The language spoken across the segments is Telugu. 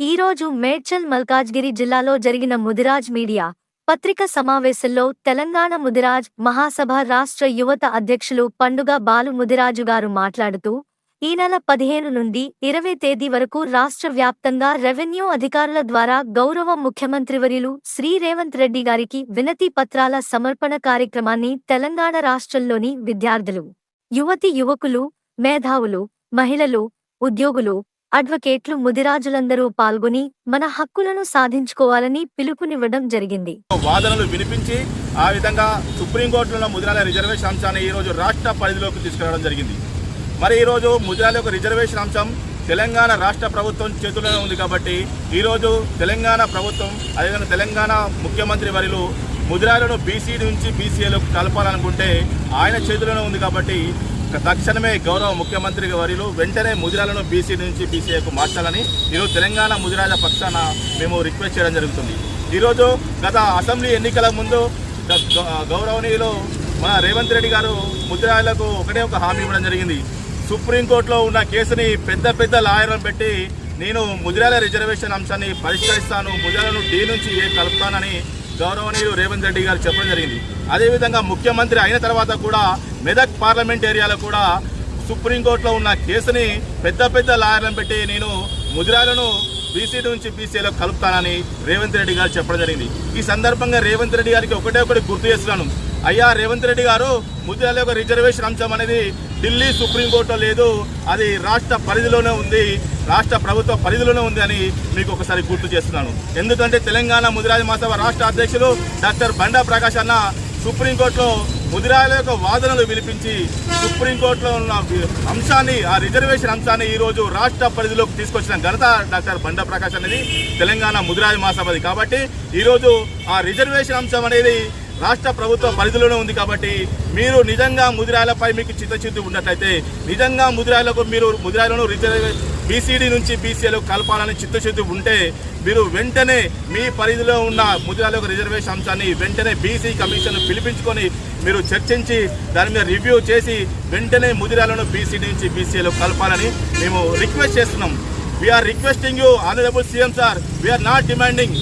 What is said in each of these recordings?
ఈరోజు మేడ్చల్ మల్కాజ్గిరి జిల్లాలో జరిగిన ముదిరాజ్ మీడియా పత్రిక సమావేశంలో తెలంగాణ ముదిరాజ్ మహాసభ రాష్ట్ర యువత అధ్యక్షులు పండుగ బాలు ముదిరాజు గారు మాట్లాడుతూ ఈ నెల పదిహేను నుండి ఇరవై తేదీ వరకు రాష్ట్ర వ్యాప్తంగా రెవెన్యూ అధికారుల ద్వారా గౌరవ ముఖ్యమంత్రివర్యులు శ్రీ రేవంత్ రెడ్డి గారికి వినతి పత్రాల సమర్పణ కార్యక్రమాన్ని తెలంగాణ రాష్ట్రంలోని విద్యార్థులు యువతి యువకులు మేధావులు మహిళలు ఉద్యోగులు అడ్వకేట్లు ముదిరాజులందరూ పాల్గొని మన హక్కులను సాధించుకోవాలని పిలుపునివ్వడం జరిగింది. వాదనలు వినిపించి ఆ విధంగా సుప్రీంకోర్టులో ముదిరాల రిజర్వేషన్ అంశాన్ని ఈరోజు రాష్ట్ర పరిధిలోకి తీసుకురావడం జరిగింది. మరి ఈరోజు ముదిరాల యొక్క రిజర్వేషన్ అంశం తెలంగాణ రాష్ట్ర ప్రభుత్వం చేతుల్లోనే ఉంది కాబట్టి ఈరోజు తెలంగాణ ప్రభుత్వం అదేవిధంగా తెలంగాణ ముఖ్యమంత్రి వరిలు ముదిరాలను బీసీ నుంచి బీసీఏలోకి కలపాలనుకుంటే ఆయన చేతుల్లోనే ఉంది కాబట్టి తక్షణమే గౌరవ ముఖ్యమంత్రి వరిలు వెంటనే ముదిరాలను బీసీ నుంచి బీసీఏకు మార్చాలని ఈరోజు తెలంగాణ ముదిరాల పక్షాన మేము రిక్వెస్ట్ చేయడం జరుగుతుంది. ఈరోజు గత అసెంబ్లీ ఎన్నికల ముందు గౌరవనీయులు మన రేవంత్ రెడ్డి గారు ముదిరాలకు ఒకటే ఒక హామీ ఇవ్వడం జరిగింది. సుప్రీంకోర్టులో ఉన్న కేసుని పెద్ద పెద్ద లాయర్లను పెట్టి నేను ముదిరాల రిజర్వేషన్ అంశాన్ని పరిష్కరిస్తాను ముదిరాలను డి నుంచి ఏ కలుపుతానని గౌరవనీయులు రేవంత్ రెడ్డి గారు చెప్పడం జరిగింది. అదేవిధంగా ముఖ్యమంత్రి అయిన తర్వాత కూడా మెదక్ పార్లమెంట్ ఏరియాలో కూడా సుప్రీంకోర్టులో ఉన్న కేసుని పెద్ద పెద్ద లాయర్లను పెట్టి నేను ముదిరాలను బీసీ నుంచి బీసీలో కలుపుతానని రేవంత్ రెడ్డి గారు చెప్పడం జరిగింది. ఈ సందర్భంగా రేవంత్ రెడ్డి గారికి ఒకటే ఒకటి గుర్తు చేస్తున్నాను. అయ్యా రేవంత్ రెడ్డి గారు ముదిరాల యొక్క రిజర్వేషన్ అంశం అనేది ఢిల్లీ సుప్రీంకోర్టులో లేదు. అది రాష్ట్ర పరిధిలోనే ఉంది. రాష్ట్ర ప్రభుత్వ పరిధిలోనే ఉంది అని మీకు ఒకసారి గుర్తు చేస్తున్నాను. ఎందుకంటే తెలంగాణ ముదిరాజ మహాసభ రాష్ట్ర అధ్యక్షులు డాక్టర్ బండా ప్రకాష్ అన్న సుప్రీంకోర్టులో ముదిరాయల యొక్క వాదనలు వినిపించి సుప్రీంకోర్టులో ఉన్న అంశాన్ని ఆ రిజర్వేషన్ అంశాన్ని ఈ రోజు రాష్ట్ర పరిధిలోకి తీసుకొచ్చిన ఘనత డాక్టర్ బండ ప్రకాష్ అనేది తెలంగాణ ముదిరాయ మహాసభది. కాబట్టి ఈరోజు ఆ రిజర్వేషన్ అంశం అనేది రాష్ట్ర ప్రభుత్వ పరిధిలోనే ఉంది కాబట్టి మీరు నిజంగా ముదిరాయలపై మీకు చిత్తశుద్ధి ఉన్నట్లయితే నిజంగా ముదిరాయలకు మీరు ముదిరాయలను రిజర్వే బీసీడీ నుంచి బీసీలో కలపాలని చిత్తశుద్ధి ఉంటే మీరు వెంటనే మీ పరిధిలో ఉన్న ముదిరాల యొక్క రిజర్వేషన్ అంశాన్ని వెంటనే బీసీ కమిషన్ పిలిపించుకొని మీరు చర్చించి దాని మీద రివ్యూ చేసి వెంటనే ముదిరాలను బీసీడీ నుంచి బీసీఏలో కలపాలని మేము రిక్వెస్ట్ చేస్తున్నాం. We are requesting you honourable CM sir we are not demanding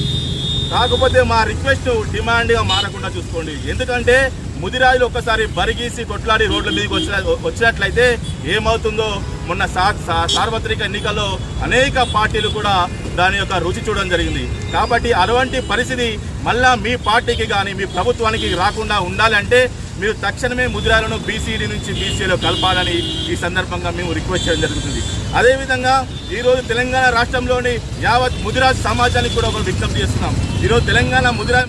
కాకపోతే మా రిక్వెస్ట్ డిమాండ్గా మారకుండా చూసుకోండి. ఎందుకంటే ముదిరాజులు ఒక్కసారి బరిగీసి కొట్లాడి రోడ్ల మీదకి వచ్చిన వచ్చినట్లయితే ఏమవుతుందో మొన్న సా- సార్వత్రిక ఎన్నికల్లో అనేక పార్టీలు కూడా దాని యొక్క రుచి చూడడం జరిగింది. కాబట్టి అటువంటి పరిస్థితి మళ్ళా మీ పార్టీకి కానీ మీ ప్రభుత్వానికి రాకుండా ఉండాలంటే మీరు తక్షణమే ముదిరాలను బీసీడీ నుంచి బీసీలో కలపాలని ఈ సందర్భంగా మేము రిక్వెస్ట్ చేయడం జరుగుతుంది. అదేవిధంగా ఈరోజు తెలంగాణ రాష్ట్రంలోని యావత్ ముదిరాజ్ సమాజానికి కూడా ఒక విజ్ఞప్తి చేస్తున్నాం. ఈరోజు తెలంగాణ ముదిరాజ్